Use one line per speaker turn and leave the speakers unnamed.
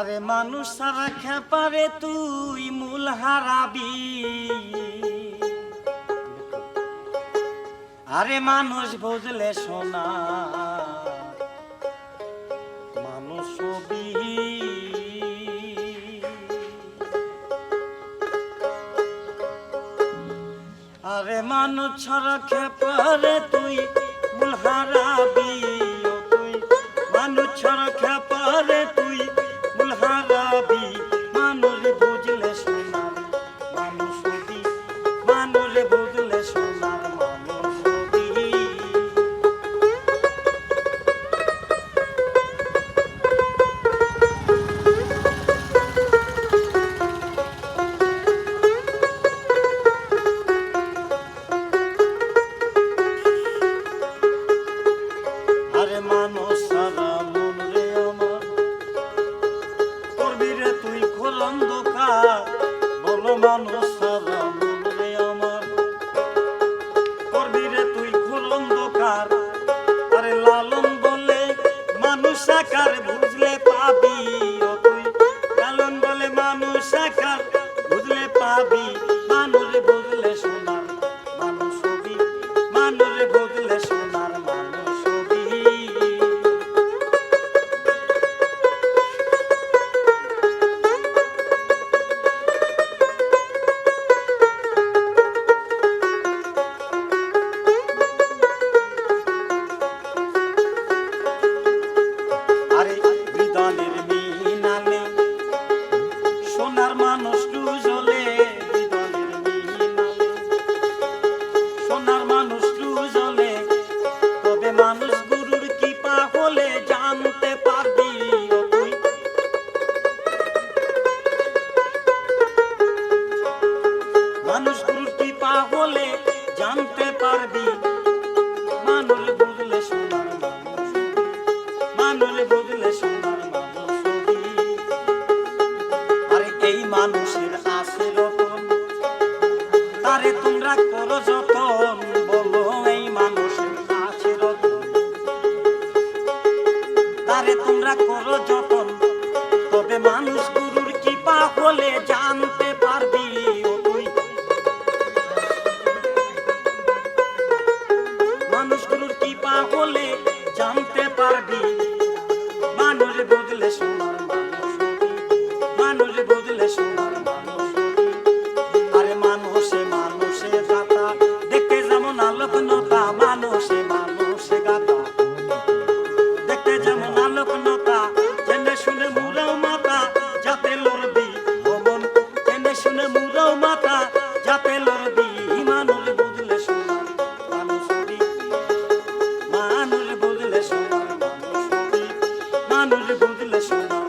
আরে মানুষ সারা খেপারে তুই মূল হারাবি। আরে মানুষ বুঝলে সোনা মানুষ আরে মানুষ সারা খেপারে তুই মূল হারাবি। বুঝলে বুঝলে সোনার আরে মানো সাক্ষী নলে বুঝলে সুন্দর আর এই মানুষের আছে রতন তারে তোমরা করো যতন, বলো এই মানুষের আছে রতন তারে তোমরা করো যতন, তবে মানুষ গুরুর কৃপা হলে জানতে পারবি মানুষ গুরুর কৃপা হলে জানতে পারবি। মানুষ বুঝলে সদা